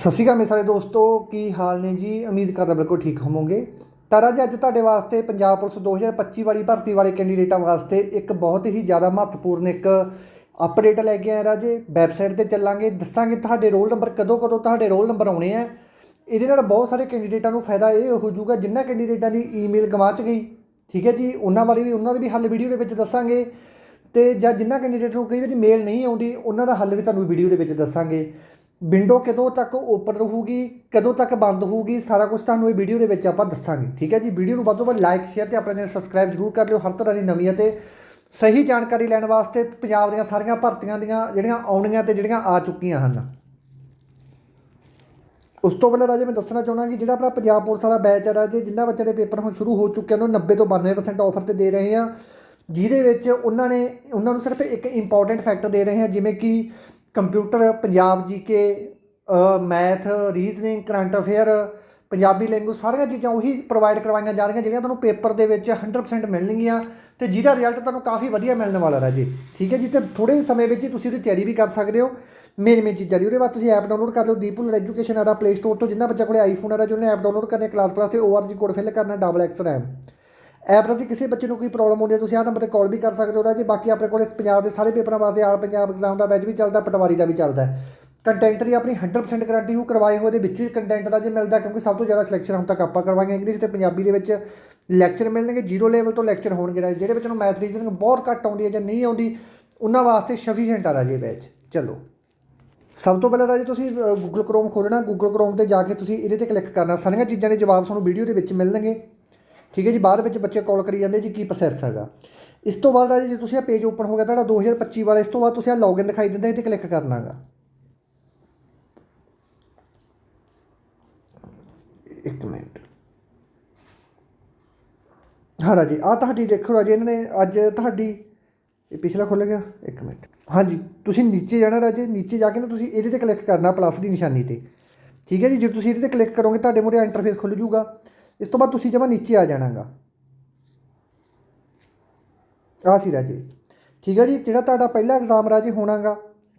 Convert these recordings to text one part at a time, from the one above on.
ਸਤਿ ਸ਼੍ਰੀ ਅਕਾਲ ਮੇਰੇ ਸਾਰੇ ਦੋਸਤੋ, ਕੀ ਹਾਲ ਨੇ ਜੀ? ਉਮੀਦ ਕਰਦਾ ਬਿਲਕੁਲ ਠੀਕ ਹੋਵੋਗੇ। ਤਾਂ ਰਾਜ ਅੱਜ ਤੁਹਾਡੇ ਵਾਸਤੇ ਪੰਜਾਬ ਪੁਲਿਸ 2025 ਵਾਲੀ ਭਰਤੀ ਵਾਲੇ ਕੈਂਡੀਡੇਟਾਂ ਵਾਸਤੇ ਇੱਕ ਬਹੁਤ ਹੀ ਜ਼ਿਆਦਾ ਮਹੱਤਵਪੂਰਨ ਇੱਕ ਅਪਡੇਟ ਲੈ ਕੇ ਆਇਆ ਰਾਜੇ। ਵੈਬਸਾਈਟ ਤੇ ਚੱਲਾਂਗੇ, ਦੱਸਾਂਗੇ ਤੁਹਾਡੇ ਰੋਲ ਨੰਬਰ ਕਦੋਂ ਕਦੋਂ ਤੁਹਾਡੇ ਰੋਲ ਨੰਬਰ ਆਉਣੇ ਆ। ਇਹਦੇ ਨਾਲ ਬਹੁਤ ਸਾਰੇ ਕੈਂਡੀਡੇਟਾਂ ਨੂੰ ਫਾਇਦਾ ਇਹ ਹੋ ਜਾਊਗਾ ਜਿਨ੍ਹਾਂ ਕੈਂਡੀਡੇਟਾਂ ਦੀ ਈਮੇਲ ਗਵਾਚ ਗਈ। ਠੀਕ ਹੈ ਜੀ, ਉਹਨਾਂ ਬਾਰੇ ਵੀ, ਉਹਨਾਂ ਦੇ ਵੀ ਹੱਲ ਵੀਡੀਓ ਦੇ ਵਿੱਚ ਦੱਸਾਂਗੇ। ਤੇ ਜਾਂ ਜਿਨ੍ਹਾਂ ਕੈਂਡੀਡੇਟ ਨੂੰ ਕਈ ਵਾਰੀ ਮੇਲ ਨਹੀਂ ਆਉਂਦੀ, ਉਹਨਾਂ ਦਾ ਹੱਲ ਵੀ ਤੁਹਾਨੂੰ ਵੀਡੀਓ ਦੇ ਵਿੱਚ ਦੱਸਾਂਗੇ। ਵਿੰਡੋ ਕਦੋਂ ਤੱਕ ਓਪਨ ਰਹੂਗੀ, ਕਦੋਂ ਤੱਕ ਬੰਦ ਹੋਊਗੀ, ਸਾਰਾ ਕੁਝ ਤੁਹਾਨੂੰ ਇਹ ਵੀਡੀਓ ਦੇ ਵਿੱਚ ਆਪਾਂ ਦੱਸਾਂਗੇ, ਠੀਕ ਹੈ ਜੀ? ਵੀਡੀਓ ਨੂੰ ਵੱਧ ਤੋਂ ਵੱਧ ਲਾਈਕ ਸ਼ੇਅਰ ਤੇ ਆਪਣੇ ਚੈਨਲ ਸਬਸਕ੍ਰਾਈਬ ਜ਼ਰੂਰ ਕਰ ਲਿਓ, ਹਰ ਤਰ੍ਹਾਂ ਦੀ ਨਵੀਂ ਅਤੇ ਸਹੀ ਜਾਣਕਾਰੀ ਲੈਣ ਵਾਸਤੇ ਪੰਜਾਬ ਦੀਆਂ ਸਾਰੀਆਂ ਭਰਤੀਆਂ ਦੀਆਂ ਜਿਹੜੀਆਂ ਆਉਣੀਆਂ ਤੇ ਜਿਹੜੀਆਂ ਆ ਚੁੱਕੀਆਂ ਹਨ। ਉਸ ਤੋਂ ਪਹਿਲਾਂ ਰਾਜੇ, ਮੈਂ ਦੱਸਣਾ ਚਾਹੁੰਦਾ ਕਿ ਜਿਹੜਾ ਆਪਣਾ ਪੰਜਾਬ ਪੁਲਿਸ ਵਾਲਾ ਬੈਚ ਹੈ ਰਾਜੇ, ਜਿੰਨਾ ਬੱਚਿਆਂ ਦੇ ਪੇਪਰ ਹੁਣ ਸ਼ੁਰੂ ਹੋ ਚੁੱਕੇ ਹਨ ਉਹ 90 ਤੋਂ 92% ਆਫਰ ਤੇ ਦੇ ਰਹੇ ਆ, ਜਿਹਦੇ ਵਿੱਚ ਉਹਨਾਂ ਨੇ, ਉਹਨਾਂ ਨੂੰ ਸਿਰਫ ਇੱਕ ਇੰਪੋਰਟੈਂਟ ਫੈਕਟਰ ਦੇ ਰਹੇ ਆ, ਜਿਵੇਂ ਕਿ computer, Punjab GK math, reasoning, current affair, Punjabi language, ਸਾਰੀਆਂ ਚੀਜ਼ਾਂ ਉਹੀ ਪ੍ਰੋਵਾਈਡ ਕਰਵਾਈਆਂ ਜਾ ਰਹੀਆਂ ਜਿਹੜੀਆਂ ਤੁਹਾਨੂੰ ਪੇਪਰ ਦੇ ਵਿੱਚ 100% ਮਿਲਣਗੀਆਂ ਤੇ ਜਿਹਦਾ ਰਿਜ਼ਲਟ ਤੁਹਾਨੂੰ ਕਾਫੀ ਵਧੀਆ ਮਿਲਣ ਵਾਲਾ ਰਾਜੇ ਠੀਕ ਹੈ ਜੀ, ਤੇ ਥੋੜੇ ਸਮੇਂ ਵਿੱਚ ਹੀ ਤੁਸੀਂ ਉਹਦੀ ਤਿਆਰੀ ਵੀ ਕਰ ਸਕਦੇ ਹੋ। ਮੇਨ ਮੇਨ ਚੀਜ਼ਾਂ ਦੀ ਉਹਦੇ ਬਾਅਦ ਤੁਸੀਂ ਐਪ ਡਾਊਨਲੋਡ ਕਰ ਲਓ। ਦੀਪੂਲ ਐਜੂਕੇਸ਼ਨ ਆਦਾ ਪਲੇ ਸਟੋਰ ਤੋਂ, ਜਿੰਨਾ ਬੱਚਾ ਕੋਲੇ ਆਈਫੋਨ ਆ ਜਿਹਨੇ ਐਪ ਡਾਊਨਲੋਡ ਕਰਨੀ ਕਲਾਸ ਪਲੱਸ ਤੇ ORG ਕੋਡ ਫਿਲ ਕਰਨਾ ਡਬਲ ਐਕਸ ਰੈਮ ਐਪ ਰਾਹੀਂ ਕਿਸੇ ਬੱਚੇ ਨੂੰ ਕੋਈ ਪ੍ਰੋਬਲਮ ਹੁੰਦੀ ਹੈ, ਤੁਸੀਂ ਆਹ ਨੰਬਰ ਤੇ ਕਾਲ ਵੀ ਕਰ ਸਕਦੇ ਹੋ ਰਾਜੇ ਬਾਕੀ ਆਪਣੇ ਕੋਲ ਪੰਜਾਬ ਦੇ ਸਾਰੇ ਪੇਪਰਾਂ ਵਾਸਤੇ ਆਲ ਪੰਜਾਬ ਐਗਜ਼ਾਮ ਦਾ ਬੈਚ ਵੀ ਚੱਲਦਾ, ਪਟਵਾਰੀ ਦਾ ਵੀ ਚੱਲਦਾ ਕੰਟੈਂਟ ਦੀ ਆਪਣੀ 100% ਗਾਰੰਟੀ ਹੋ ਕਰਵਾਏ ਹੋਏ ਦੇ ਵਿੱਚ ਹੀ ਕੰਟੈਂਟ ਦਾ ਜੇ ਮਿਲਦਾ, ਕਿਉਂਕਿ ਸਭ ਤੋਂ ਜ਼ਿਆਦਾ ਸਿਲੈਕਸ਼ਨ ਹੁਣ ਤੱਕ ਆਪਾਂ ਕਰਵਾਈਆਂ ਇੰਗਲਿਸ਼ ਤੇ ਪੰਜਾਬੀ ਦੇ ਵਿੱਚ। ਲੈਕਚਰ ਮਿਲਣਗੇ ਜ਼ੀਰੋ ਲੈਵਲ ਤੋਂ ਲੈਕਚਰ ਹੋਣਗੇ ਰਾਜੇ ਜਿਹੜੇ ਬੱਚੇ ਨੂੰ ਮੈਥ ਰੀਜ਼ਨਿੰਗ ਬਹੁਤ ਘੱਟ ਆਉਂਦੀ ਹੈ ਜਾਂ ਨਹੀਂ ਆਉਂਦੀ, ਉਹਨਾਂ ਵਾਸਤੇ ਸਫੀਸ਼ੀਐਂਟ ਆ ਰਾਜੇ ਬੈਚ ਚਲੋ। ਸਭ ਤੋਂ ਪਹਿਲਾਂ ਰਾਜੇ ਤੁਸੀਂ ਗੂਗਲ ਕ੍ਰੋਮ ਖੋਲਣਾ ਗੂਗਲ ਕ੍ਰੋਮ ਤੇ ਜਾ ਕੇ ਤੁਸੀਂ ਇਹਦੇ ਤੇ ਕਲਿੱਕ ਕਰਨਾ। ਸਾਰੀਆਂ ਚੀਜ਼ਾਂ ਦੇ ਜਵਾਬ ਤੁਹਾਨੂੰ ਵੀਡੀਓ ਦੇ ਵਿੱਚ ਮਿਲਣਗੇ। ਠੀਕ ਹੈ ਜੀ ਬਾਅਦ ਵਿੱਚ ਬੱਚੇ ਕਾਲ ਕਰੀ ਜਾਂਦੇ ਜੀ ਕੀ ਪ੍ਰੋਸੈਸ ਹੈਗਾ। ਇਸ ਤੋਂ ਬਾਅਦ ਰਾਜੇ ਜੇ ਤੁਸੀਂ ਆ ਪੇਜ ਓਪਨ ਹੋ ਗਿਆ ਤੁਹਾਡਾ 2025 ਵਾਲਾ ਇਸ ਤੋਂ ਬਾਅਦ ਤੁਸੀਂ ਆ ਲੌਗਇਨ ਦਿਖਾਈ ਦਿੰਦਾ ਇਹ ਤੇ ਕਲਿੱਕ ਕਰਨਾਗਾ ਇੱਕ ਮਿੰਟ। ਹਾਂ ਰਾਜੇ ਆ ਤੁਹਾਡੀ ਦੇਖੋ ਰਾਜੇ ਇਹਨਾਂ ਨੇ ਅੱਜ ਤੁਹਾਡੀ ਇਹ ਪਿਛਲਾ ਖੁੱਲ ਗਿਆ ਇੱਕ ਮਿੰਟ। ਹਾਂਜੀ ਤੁਸੀਂ ਨੀਚੇ ਜਾਣਾ ਰਾਜੇ ਨੀਚੇ ਜਾ ਕੇ ਨਾ ਤੁਸੀਂ ਇਹਦੇ ਤੇ ਕਲਿੱਕ ਕਰਨਾ ਪਲੱਸ ਦੀ ਨਿਸ਼ਾਨੀ ਤੇ। ਠੀਕ ਹੈ ਜੀ ਜੇ ਤੁਸੀਂ ਇਹਦੇ ਤੇ ਕਲਿੱਕ ਕਰੋਗੇ ਤੁਹਾਡੇ ਮੂਹਰੇ ਇੰਟਰਫੇਸ ਖੁੱਲ ਜਾਊਗਾ ਇਸ ਤੋਂ ਬਾਅਦ ਤੁਸੀਂ ਜਮਾ ਨੀਚੇ ਆ ਜਾਣਾਗਾ। ਆ ਸੀ ਰਾਜੇ। ਠੀਕ ਹੈ ਜੀ, ਜਿਹੜਾ ਤੁਹਾਡਾ ਪਹਿਲਾ ਐਗਜ਼ਾਮ ਰਾਜੇ ਹੋਣਾਗਾ,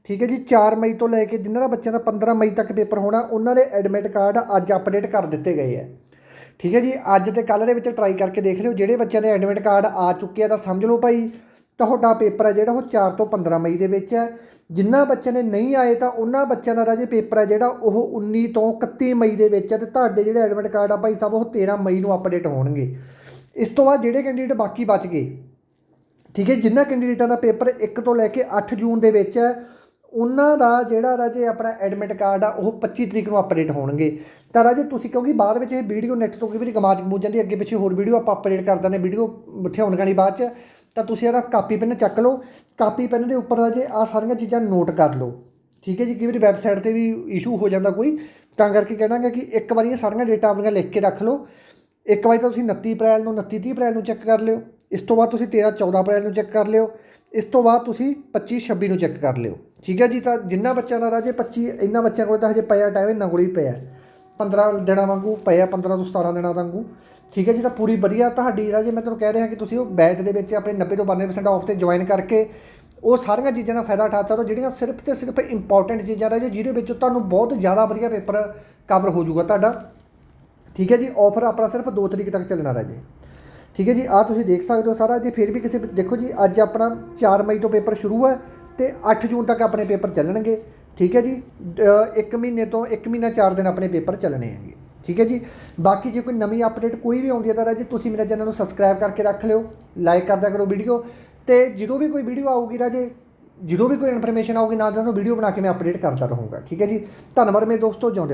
ਠੀਕ ਹੈ ਜੀ 4 ਮਈ ਤੋਂ ਲੈ ਕੇ ਜਿਨ੍ਹਾਂ ਦਾ ਬੱਚਿਆਂ ਦਾ 15 ਮਈ ਤੱਕ ਪੇਪਰ ਹੋਣਾ, ਉਹਨਾਂ ਦੇ ਐਡਮਿਟ ਕਾਰਡ ਅੱਜ ਅਪਡੇਟ ਕਰ ਦਿੱਤੇ ਗਏ ਹੈ। ਠੀਕ ਹੈ ਜੀ, ਅੱਜ ਤੇ ਕੱਲ ਦੇ ਵਿੱਚ ਟਰਾਈ ਕਰਕੇ ਦੇਖ ਲਿਓ, ਜਿਹੜੇ ਬੱਚਿਆਂ ਦੇ ਐਡਮਿਟ ਕਾਰਡ ਆ ਚੁੱਕੇ ਆ ਤਾਂ ਸਮਝ ਲਓ ਭਾਈ ਤੁਹਾਡਾ ਪੇਪਰ ਹੈ ਜਿਹੜਾ ਉਹ 4 ਤੋਂ 15 ਮਈ ਦੇ ਵਿੱਚ ਹੈ। ਜਿਨ੍ਹਾਂ ਬੱਚਿਆਂ ਨੇ ਨਹੀਂ ਆਏ ਤਾਂ ਉਹਨਾਂ ਬੱਚਿਆਂ ਦਾ ਰਾਜੇ ਪੇਪਰ ਹੈ ਜਿਹੜਾ ਉਹ 19 ਤੋਂ 31 ਮਈ ਦੇ ਵਿੱਚ ਹੈ ਤੇ ਤੁਹਾਡੇ ਜਿਹੜੇ ਐਡਮਿਟ ਕਾਰਡ ਆ ਭਾਈ ਸਾਹਿਬ, ਉਹ 13 ਮਈ ਨੂੰ ਅਪਡੇਟ ਹੋਣਗੇ। ਇਸ ਤੋਂ ਬਾਅਦ ਜਿਹੜੇ ਕੈਂਡੀਡੇਟ ਬਾਕੀ ਬਚ ਗਏ, ਠੀਕ ਹੈ ਜਿਨ੍ਹਾਂ ਕੈਂਡੀਡੇਟਾਂ ਦਾ ਪੇਪਰ 1 ਤੋਂ ਲੈ ਕੇ 8 ਜੂਨ ਦੇ ਵਿੱਚ ਹੈ, ਉਹਨਾਂ ਦਾ ਜਿਹੜਾ ਰਾਜੇ ਆਪਣਾ ਐਡਮਿਟ ਕਾਰਡ ਆ, ਉਹ 25 ਤਰੀਕ ਨੂੰ ਅਪਡੇਟ ਹੋਣਗੇ। ਤਾਂ ਰਾਜੇ ਤੁਸੀਂ ਕਿਉਂਕਿ ਬਾਅਦ ਵਿੱਚ ਇਹ ਵੀਡੀਓ ਨੈਟ ਤੋਂ ਕਈ ਵਾਰੀ ਗਮਾਜ ਗਮੂਜ ਜਾਂਦੀ ਅੱਗੇ ਪਿੱਛੇ ਹੋਰ ਵੀਡੀਓ ਆਪਾਂ ਅਪਡੇਟ ਕਰ ਦਿੰਦੇ ਵੀਡੀਓ ਉੱਥੇ ਹੋਣ ਗਾਣੀ ਬਾਅਦ ਚ। ਤਾਂ ਤੁਸੀਂ ਇਹਦਾ ਕਾਪੀ ਪੈਨ ਚੱਕ ਲਓ। ਕਾਪੀ ਪੈਨ ਦੇ ਉੱਪਰ ਰਾਜੇ ਆ ਸਾਰੀਆਂ ਚੀਜ਼ਾਂ ਨੋਟ ਕਰ ਲਓ। ਠੀਕ ਹੈ ਜੀ, ਕਈ ਵਾਰੀ ਵੈਬਸਾਈਟ ਤੇ ਵੀ ਇਸ਼ੂ ਹੋ ਜਾਂਦਾ ਕੋਈ। ਤਾਂ ਕਰਕੇ ਕਹਿਣਾਗਾ ਕਿ ਇੱਕ ਵਾਰੀ ਇਹ ਸਾਰੀਆਂ ਡੇਟਾ ਆਪਣੀਆਂ ਲਿਖ ਕੇ ਰੱਖ ਲਓ। ਇੱਕ ਵਾਰੀ ਤਾਂ ਤੁਸੀਂ 29 ਅਪ੍ਰੈਲ ਨੂੰ 29 30 ਅਪ੍ਰੈਲ ਨੂੰ ਚੈੱਕ ਕਰ ਲਿਓ। ਇਸ ਤੋਂ ਬਾਅਦ ਤੁਸੀਂ 13 14 ਅਪ੍ਰੈਲ ਨੂੰ ਚੈੱਕ ਕਰ ਲਿਓ। ਇਸ ਤੋਂ ਬਾਅਦ ਤੁਸੀਂ 25 26 ਨੂੰ ਚੈੱਕ ਕਰ ਲਿਓ। ਠੀਕ ਹੈ ਜੀ, ਤਾਂ ਜਿੰਨਾ ਬੱਚਿਆਂ ਦਾ ਰਾਜੇ 25 ਇਹਨਾਂ ਬੱਚਿਆਂ ਕੋਲ ਤਾਂ ਹਜੇ ਪਿਆ ਟਾਈਮ ਇਹਨਾਂ ਕੋਲ ਹੀ ਪਿਆ। 15 ਦਿਨਾਂ ਵਾਂਗੂ ਪਿਆ 15 ਤੋਂ 17 ਦਿਨਾਂ ਵਾਂਗੂ। ਠੀਕ ਹੈ ਜੀ, ਤਾਂ ਪੂਰੀ ਵਧੀਆ ਤੁਹਾਡੀ ਰਾਜੇ ਮੈਂ ਤੁਹਾਨੂੰ ਕਹਿ ਰਿਹਾ ਕਿ ਤੁਸੀਂ ਉਹ ਬੈਚ ਦੇ ਵਿੱਚ ਆਪਣੇ 90 ਤੋਂ 92% ਆਫ ਤੇ ਜੁਆਇਨ ਕਰਕੇ ਉਹ ਸਾਰੀਆਂ ਚੀਜ਼ਾਂ ਦਾ ਫਾਇਦਾ ਉਠਾ ਸਕਦੇ ਹੋ, ਜਿਹੜੀਆਂ ਸਿਰਫ ਤੇ ਸਿਰਫ ਇੰਪੋਰਟੈਂਟ ਚੀਜ਼ਾਂ ਰਾਜੇ ਜਿਹਦੇ ਵਿੱਚ ਤੁਹਾਨੂੰ ਬਹੁਤ ਜ਼ਿਆਦਾ ਵਧੀਆ ਪੇਪਰ ਕਵਰ ਹੋ ਜਾਊਗਾ ਤੁਹਾਡਾ। ਠੀਕ ਹੈ ਜੀ ਆਫਰ ਆਪਣਾ ਸਿਰਫ 2 ਤਰੀਕ ਤੱਕ ਚੱਲਣਾ ਰਾਜੇ ਠੀਕ ਹੈ ਜੀ ਆ ਤੁਸੀਂ ਦੇਖ ਸਕਦੇ ਹੋ ਸਾਰਾ ਜੇ, ਫਿਰ ਵੀ ਕਿਸੇ ਦੇਖੋ ਜੀ, ਅੱਜ ਆਪਣਾ 4 ਮਈ ਤੋਂ ਪੇਪਰ ਸ਼ੁਰੂ ਹੈ ਤੇ 8 ਜੂਨ ਤੱਕ ਆਪਣੇ ਪੇਪਰ ਚੱਲਣਗੇ। ਠੀਕ ਹੈ ਜੀ 1 ਮਹੀਨੇ ਤੋਂ 1 ਮਹੀਨਾ 4 ਦਿਨ ਆਪਣੇ ਪੇਪਰ ਚੱਲਣੇ ਹੈਗੇ। ਠੀਕ ਹੈ ਜੀ? ਬਾਕੀ ਜੇ ਕੋਈ ਨਵੀਂ ਅਪਡੇਟ ਕੋਈ ਵੀ ਆਉਂਦੀ ਹੈ ਤਾਂ ਰਾਜੇ ਤੁਸੀਂ ਮੇਰਾ ਚੈਨਲ ਨੂੰ ਸਬਸਕ੍ਰਾਈਬ ਕਰਕੇ ਰੱਖ ਲਿਓ ਲਾਈਕ ਕਰਦਾ ਕਰੋ ਵੀਡੀਓ ਤੇ ਜਦੋਂ ਵੀ ਕੋਈ ਵੀਡੀਓ ਆਊਗੀ ਰਾਜੇ, ਜਦੋਂ ਵੀ ਕੋਈ ਇਨਫੋਰਮੇਸ਼ਨ ਆਊਗੀ, ਨਾਲ ਤੁਹਾਨੂੰ ਵੀਡੀਓ ਬਣਾ ਕੇ ਮੈਂ ਅਪਡੇਟ ਕਰਦਾ ਰਹੂੰਗਾ। ਠੀਕ ਹੈ ਜੀ? ਧੰਨਵਾਦ ਮੇਰੇ ਦੋਸਤੋ, ਜਿਉਂਦੇ